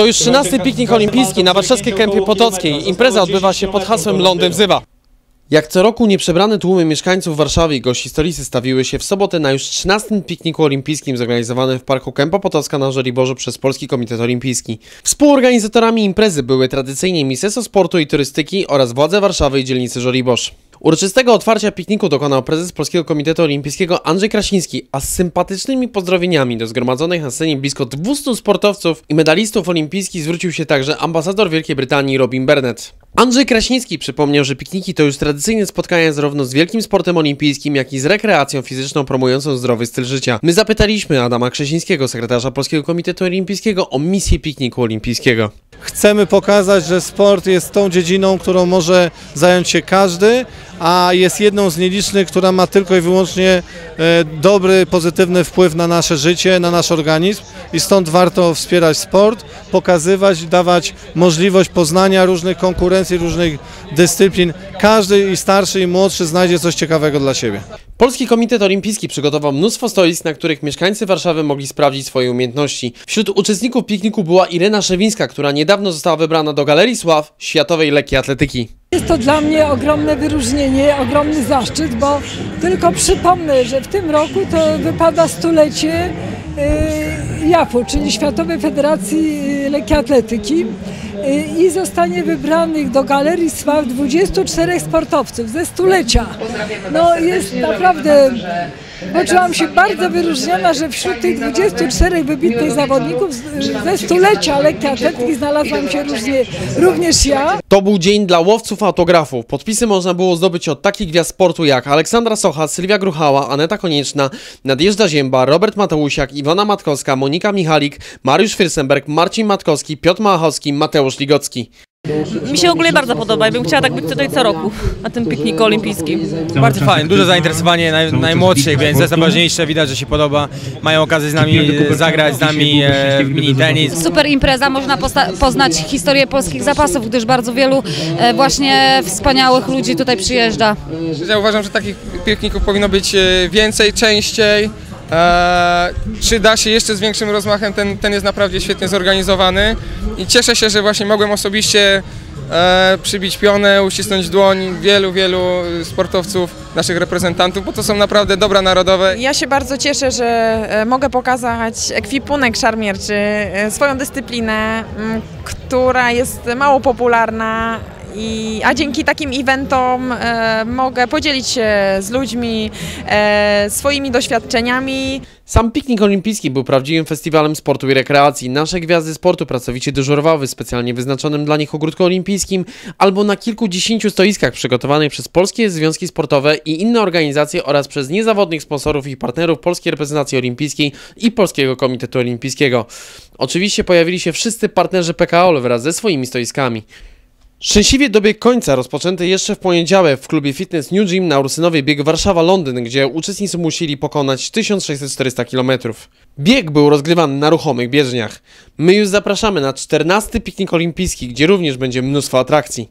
To już 13 piknik olimpijski na warszawskiej Kępie Potockiej. Impreza odbywa się pod hasłem Londyn wzywa. Jak co roku nieprzebrane tłumy mieszkańców Warszawy i gości stolicy stawiły się w sobotę na już 13 pikniku olimpijskim zorganizowanym w Parku Kępa Potocka na Żoliborzu przez Polski Komitet Olimpijski. Współorganizatorami imprezy były tradycyjnie Ministerstwo Sportu i Turystyki oraz władze Warszawy i dzielnicy Żoliborz. Uroczystego otwarcia pikniku dokonał prezes Polskiego Komitetu Olimpijskiego Andrzej Krasiński, a z sympatycznymi pozdrowieniami do zgromadzonych na scenie blisko 200 sportowców i medalistów olimpijskich zwrócił się także ambasador Wielkiej Brytanii Robin Burnett. Andrzej Krasiński przypomniał, że pikniki to już tradycyjne spotkania zarówno z wielkim sportem olimpijskim, jak i z rekreacją fizyczną promującą zdrowy styl życia. My zapytaliśmy Adama Krzesińskiego, sekretarza Polskiego Komitetu Olimpijskiego, o misję pikniku olimpijskiego. Chcemy pokazać, że sport jest tą dziedziną, którą może zająć się każdy, a jest jedną z nielicznych, która ma tylko i wyłącznie e, dobry, pozytywny wpływ na nasze życie, na nasz organizm i stąd warto wspierać sport, pokazywać, dawać możliwość poznania różnych konkurencji, różnych dyscyplin. Każdy i starszy i młodszy znajdzie coś ciekawego dla siebie. Polski Komitet Olimpijski przygotował mnóstwo stoisk, na których mieszkańcy Warszawy mogli sprawdzić swoje umiejętności. Wśród uczestników pikniku była Irena Szewińska, która niedawno została wybrana do Galerii Sław Światowej Lekkiej Atletyki. Jest to dla mnie ogromne wyróżnienie, ogromny zaszczyt, bo tylko przypomnę, że w tym roku to wypada stulecie y, JAF-u, czyli Światowej Federacji Lekkiej Atletyki y, i zostanie wybranych do Galerii Sław 24 sportowców ze stulecia. No jest naprawdę, poczułam się bardzo wyróżniona, że wśród tych 24 wybitnych zawodników ze stulecia atletyki znalazłam się różnie, również ja. To był dzień dla łowców autografów. Podpisy można było zdobyć od takich gwiazd sportu jak Aleksandra Socha, Sylwia Gruchała, Aneta Konieczna, Nadjeżdża Zięba, Robert Mateusiak, Iwona Matkowska, Monika Michalik, Mariusz Fyrsenberg, Marcin Matkowski, Piotr Machowski, Mateusz Ligocki. Mi się ogólnie bardzo podoba i bym chciała tak być tutaj co roku na tym pikniku olimpijskim. Bardzo fajnie, duże zainteresowanie naj, najmłodszych, więc to jest najważniejsze, widać, że się podoba. Mają okazję z nami zagrać, z nami e, w mini tenis. Super impreza, można poznać historię polskich zapasów, gdyż bardzo wielu e, właśnie wspaniałych ludzi tutaj przyjeżdża. Ja uważam, że takich pikników powinno być e, więcej, częściej. E, czy da się jeszcze z większym rozmachem, ten, ten jest naprawdę świetnie zorganizowany i cieszę się, że właśnie mogłem osobiście e, przybić pionę, uścisnąć dłoń wielu, wielu sportowców, naszych reprezentantów, bo to są naprawdę dobra narodowe. Ja się bardzo cieszę, że e, mogę pokazać ekwipunek szarmierczy, e, swoją dyscyplinę, która jest mało popularna. I, a dzięki takim eventom e, mogę podzielić się z ludźmi e, swoimi doświadczeniami. Sam piknik olimpijski był prawdziwym festiwalem sportu i rekreacji. Nasze gwiazdy sportu pracowicie dyżurowały w specjalnie wyznaczonym dla nich ogródku olimpijskim albo na kilkudziesięciu stoiskach przygotowanych przez polskie związki sportowe i inne organizacje oraz przez niezawodnych sponsorów i partnerów Polskiej Reprezentacji Olimpijskiej i Polskiego Komitetu Olimpijskiego. Oczywiście pojawili się wszyscy partnerzy PKO wraz ze swoimi stoiskami. Szczęśliwie dobiegł końca rozpoczęty jeszcze w poniedziałek w klubie fitness New Gym na Ursynowie bieg Warszawa-Londyn, gdzie uczestnicy musieli pokonać 1600-400 km. Bieg był rozgrywany na ruchomych bieżniach. My już zapraszamy na 14 piknik olimpijski, gdzie również będzie mnóstwo atrakcji.